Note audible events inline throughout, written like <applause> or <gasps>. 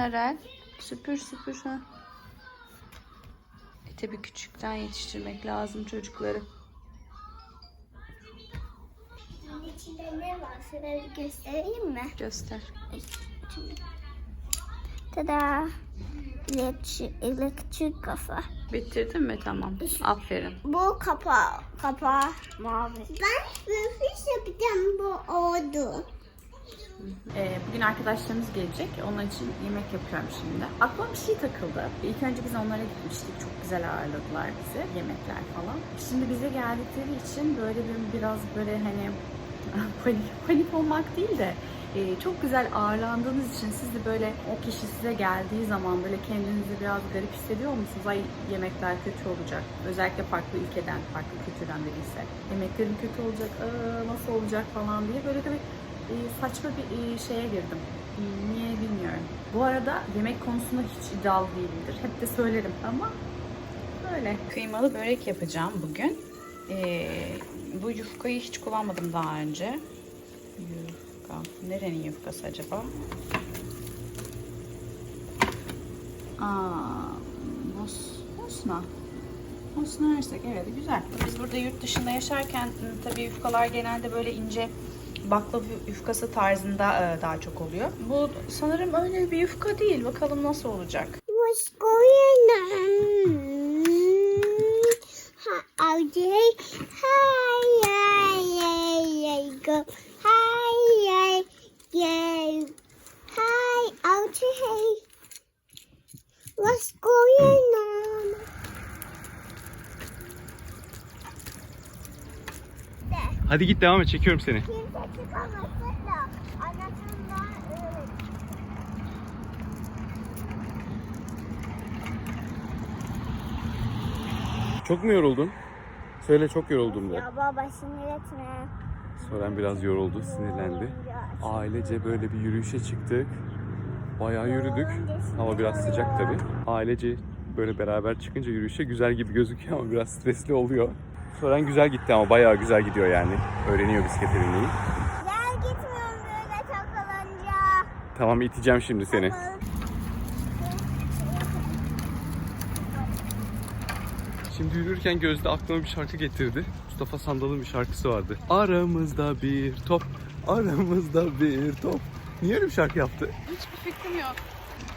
Arel. Süpür süpür ha. E tabi küçükten yetiştirmek lazım çocukları. Bunun içinde ne var? Bir göstereyim mi? Göster. Tada. Elektrik, elektrik kafa. Bitirdin mi? Tamam. Aferin. Bu kapağı. Kapağı mavi. Ben nefis yapacağım bu oldu. Ee, bugün arkadaşlarımız gelecek. Onun için yemek yapıyorum şimdi. Aklıma bir şey takıldı. İlk önce biz onlara gitmiştik. Çok güzel ağırladılar bizi. Yemekler falan. Şimdi bize geldikleri için böyle bir biraz böyle hani <laughs> panik, panik olmak değil de e, çok güzel ağırlandığınız için siz de böyle o kişi size geldiği zaman böyle kendinizi biraz garip hissediyor musunuz? Ay yemekler kötü olacak. Özellikle farklı ülkeden, farklı kültürden biriyse. Yemeklerin kötü olacak, aa, nasıl olacak falan diye böyle de bir saçma bir e, şeye girdim. E, Niye bilmiyorum. Bu arada yemek konusunda hiç iddialı değilimdir. Hep de söylerim ama böyle. Kıymalı börek yapacağım bugün. E, bu yufkayı hiç kullanmadım daha önce. Yufka. Nerenin yufkası acaba? Aa, Bos, Bosna. Bosna Hersek evet güzel. Biz burada yurt dışında yaşarken tabii yufkalar genelde böyle ince baklava yufkası tarzında e, daha çok oluyor. Bu sanırım öyle bir yufka değil. Bakalım nasıl olacak. What's Hadi git devam et çekiyorum seni. Kimse çıkamasın da anasından. Çok mu yoruldun? Söyle çok yoruldum de. Ya baba sinir etme. Soren biraz yoruldu, sinirlendi. Ailece böyle bir yürüyüşe çıktık. Bayağı yürüdük. Hava biraz sıcak tabi. Ailece böyle beraber çıkınca yürüyüşe güzel gibi gözüküyor ama biraz stresli oluyor. Soren güzel gitti ama bayağı güzel gidiyor yani. Öğreniyor bisiklet binmeyi. Gel gitmiyorum böyle takılınca. Tamam iteceğim şimdi seni. Şimdi yürürken Gözde aklıma bir şarkı getirdi. Mustafa Sandal'ın bir şarkısı vardı. Aramızda bir top, aramızda bir top. Niye öyle bir şarkı yaptı? Hiçbir fikrim yok.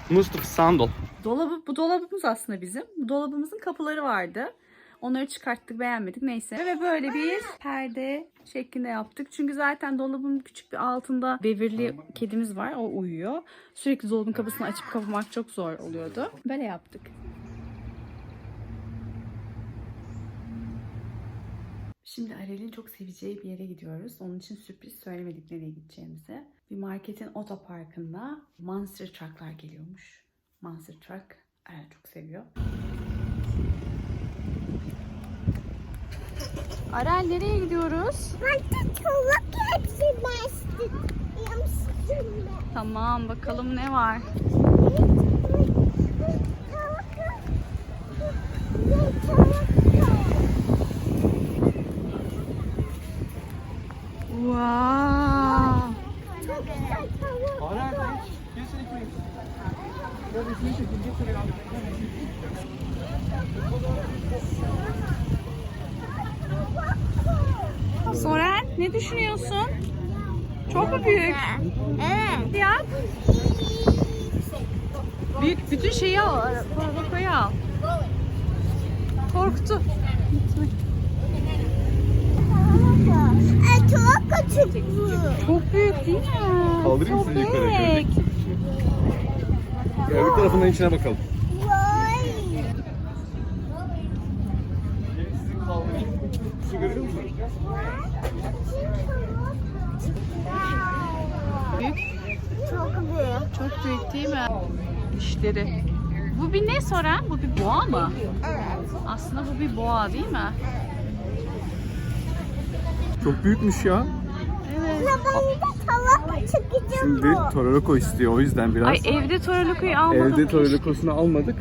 Mustafa Sandal. Dolabı, bu dolabımız aslında bizim. Bu dolabımızın kapıları vardı. Onları çıkarttık beğenmedik neyse. Ve böyle bir perde şeklinde yaptık. Çünkü zaten dolabın küçük bir altında devirli kedimiz var. O uyuyor. Sürekli dolabın kapısını açıp kapamak çok zor oluyordu. Böyle yaptık. Şimdi Arel'in çok seveceği bir yere gidiyoruz. Onun için sürpriz söylemedik nereye gideceğimizi. Bir marketin otoparkında Monster Truck'lar geliyormuş. Monster Truck Arel çok seviyor. Arel nereye gidiyoruz? Tamam bakalım ne var. Wow. Soren ne düşünüyorsun? Çok mu büyük? Evet. Ya büyük bütün şeyi al. Korkoyu al. Korktu. Çok küçük bu. Çok büyük değil mi? Kaldırayım Çok sizi yukarı, büyük. Öbür tarafından içine bakalım. Büyük. Çok büyük. Çok büyük değil mi? Dişleri. Bu bir ne Soren? Bu bir boğa mı? Evet. Aslında bu bir boğa değil mi? Çok büyükmüş ya. Evet. Şimdi bu. Tororoko istiyor o yüzden biraz. Ay evde Toroloku'yu almadım. Evde keşke. Tororokosunu almadık.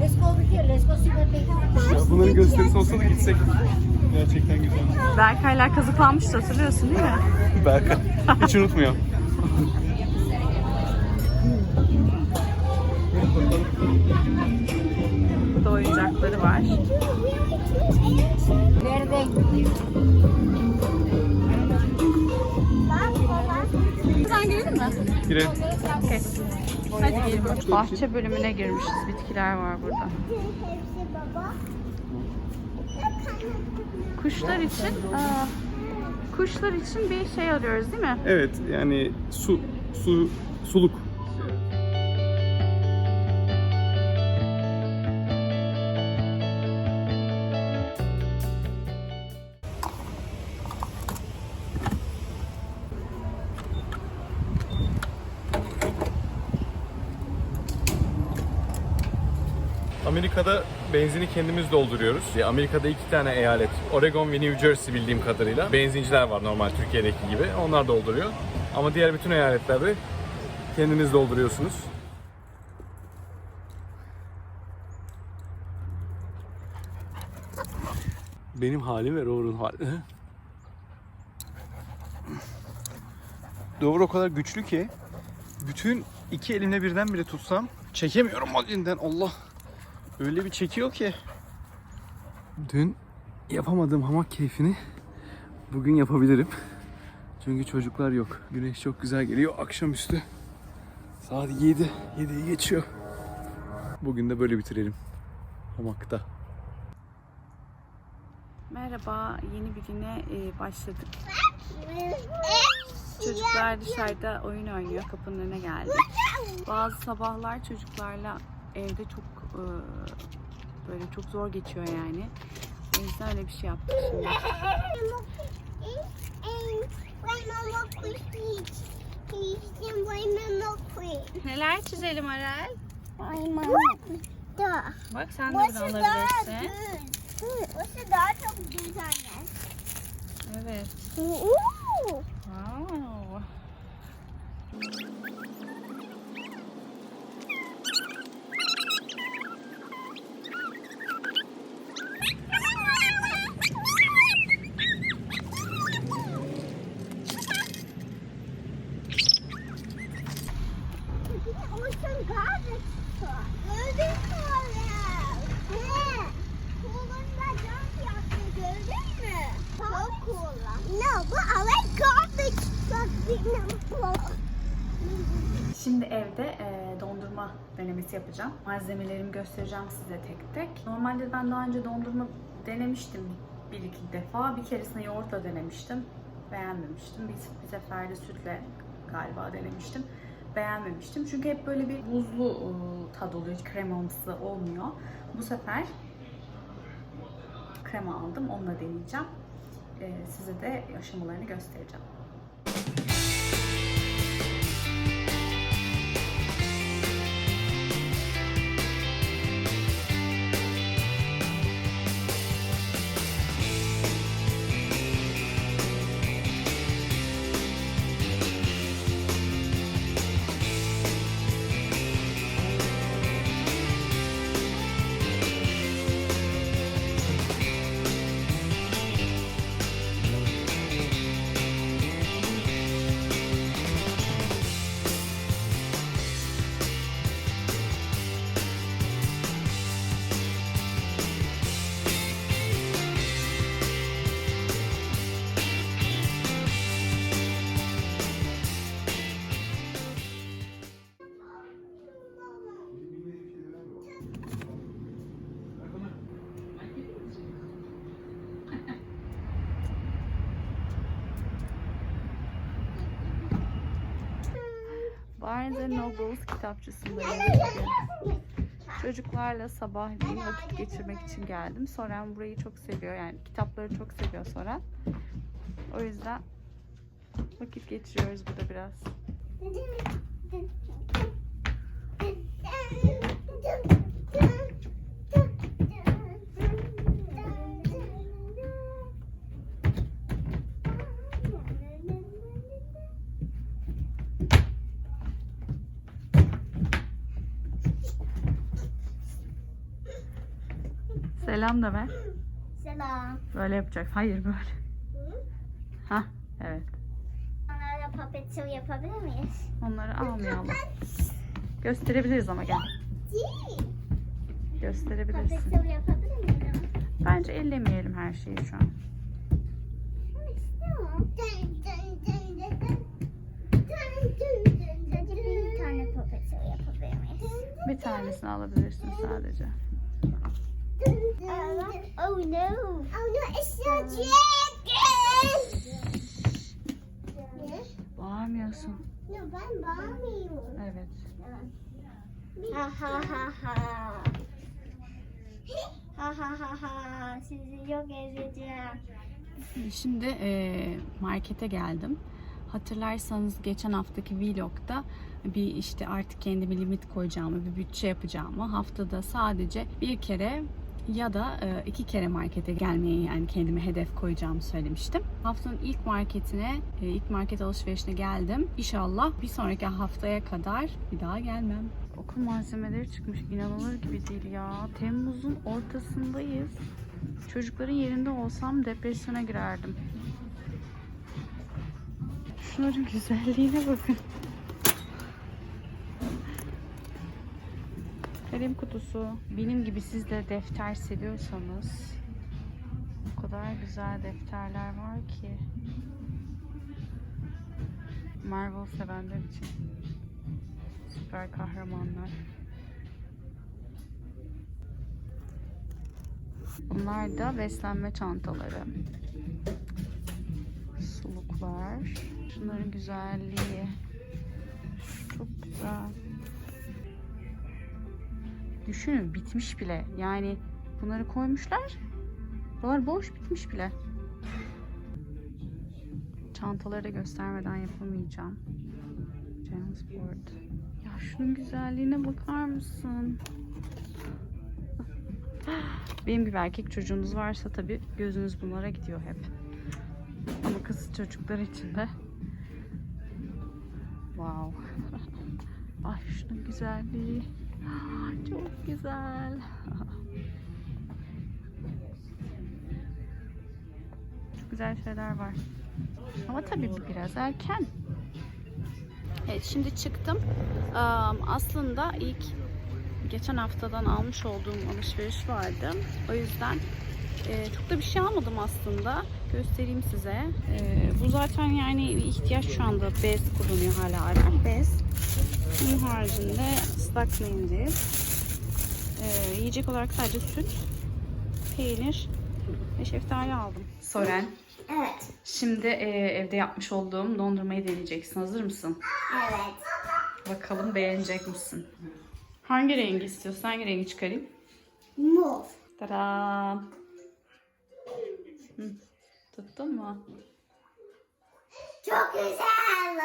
Let's go over here. Let's go see what they have. Ya bunların gösterisi olsa da gitsek. Gerçekten güzel. Berkaylar kazıklanmıştı hatırlıyorsun değil mi? <laughs> Berkay. Hiç unutmuyorum. Burada oyuncakları var. Nerede? Sen girelim mi? Girelim. Okay. Hadi girelim. Bahçe bölümüne girmişiz. Bitkiler var burada. Hepsi baba. Kuşlar için aa, kuşlar için bir şey arıyoruz değil mi? Evet yani su, su, suluk. Amerika'da benzini kendimiz dolduruyoruz. Ya Amerika'da iki tane eyalet, Oregon ve New Jersey bildiğim kadarıyla benzinciler var normal Türkiye'deki gibi. Onlar dolduruyor. Ama diğer bütün eyaletlerde kendiniz dolduruyorsunuz. Benim halim ve Rover'ın hali. Rover o kadar güçlü ki bütün iki elimle birden bile tutsam çekemiyorum elinden Allah. Öyle bir çekiyor ki. Dün yapamadığım hamak keyfini bugün yapabilirim. Çünkü çocuklar yok. Güneş çok güzel geliyor akşamüstü. Saat 7. 7'yi geçiyor. Bugün de böyle bitirelim. Hamakta. Merhaba, yeni bir güne e, başladık. Çocuklar dışarıda oyun oynuyor, kapının önüne geldik. Bazı sabahlar çocuklarla evde çok böyle çok zor geçiyor yani. O yüzden öyle bir şey yaptık şimdi. Neler çizelim Arel? Bak sen de buradan alabilirsin. Burası daha çok anne. Evet. Oo. Wow. Ocean Garden var. Gördün mü oraya? Ne? Kulunda jump yaptı gördün mü? Çok cool. No, bu alay garbage. Bak benim bu. Şimdi evde e, dondurma denemesi yapacağım. Malzemelerimi göstereceğim size tek tek. Normalde ben daha önce dondurma denemiştim bir iki defa. Bir keresinde yoğurtla denemiştim. Beğenmemiştim. Bir, bir sefer sütle galiba denemiştim. Beğenmemiştim. Çünkü hep böyle bir buzlu e, tad oluyor. Hiç kremamsı olmuyor. Bu sefer krema aldım. Onunla deneyeceğim. E, size de aşamalarını göstereceğim. Barnes Nobles kitapçısındayım. Çocuklarla sabahleyin vakit geçirmek için geldim. Soren burayı çok seviyor. Yani kitapları çok seviyor Soren. O yüzden vakit geçiriyoruz burada biraz. Selam da ver. Selam. Böyle yapacak. Hayır böyle. Ha, evet. Onlarla puppet show yapabilir miyiz? Onları almayalım. Gösterebiliriz ama gel. Puppet Gösterebilirsin. show yapabilir miyiz? Bence ellemeyelim her şeyi şu an. Sadece bir tane popet yapabilir miyiz? Bir tanesini alabilirsin sadece. Oh no. Oh no, it's chicken. Bağırmıyorsun. No, ben bağırmıyorum. Evet. Ha ha ha ha. Ha ha ha ha. Sizi yok edeceğim. Şimdi eee, markete geldim. Hatırlarsanız geçen haftaki vlogda bir işte artık kendime limit koyacağımı, bir bütçe yapacağımı, haftada sadece bir kere ya da e, iki kere markete gelmeye yani kendime hedef koyacağımı söylemiştim. Haftanın ilk marketine, e, ilk market alışverişine geldim. İnşallah bir sonraki haftaya kadar bir daha gelmem. Okul malzemeleri çıkmış. İnanılır gibi değil ya. Temmuz'un ortasındayız. Çocukların yerinde olsam depresyona girerdim. Şunların güzelliğine bakın. Kalem kutusu. Benim gibi siz de defter seviyorsanız o kadar güzel defterler var ki. Marvel sevenler için. Süper kahramanlar. Bunlar da beslenme çantaları. Suluklar. Şunların güzelliği. Çok güzel. Düşünün bitmiş bile. Yani bunları koymuşlar. Buralar boş bitmiş bile. Çantaları da göstermeden yapamayacağım. Transport. Ya şunun güzelliğine bakar mısın? Benim gibi erkek çocuğunuz varsa tabii gözünüz bunlara gidiyor hep. Ama kız çocuklar için de wow. <laughs> Ay şunun güzelliği. <gasps> Çok güzel. Çok güzel şeyler var. Ama tabii biraz erken. Evet şimdi çıktım. Aslında ilk geçen haftadan almış olduğum alışveriş vardı. O yüzden e, çok da bir şey almadım aslında. Göstereyim size. E, bu zaten yani ihtiyaç şu anda bez kullanıyor hala Aren. Bez. Bunun haricinde ıslak mendil. E, yiyecek olarak sadece süt, peynir ve şeftali aldım. Soren. Evet. Şimdi e, evde yapmış olduğum dondurmayı deneyeceksin. Hazır mısın? Evet. Bakalım beğenecek misin? Hangi rengi istiyorsun? Hangi rengi çıkarayım? Mor. Tada! Hı, Tuttun mu? Çok güzel.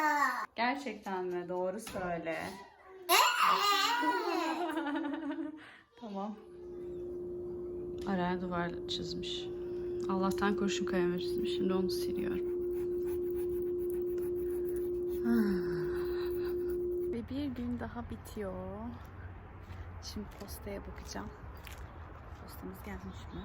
Gerçekten mi? Doğru söyle. <laughs> tamam. Araya duvar çizmiş. Allah'tan kurşun kalem çizmiş. Şimdi onu siliyorum. <sighs> Ve bir gün daha bitiyor. Şimdi postaya bakacağım. Postamız gelmiş mi?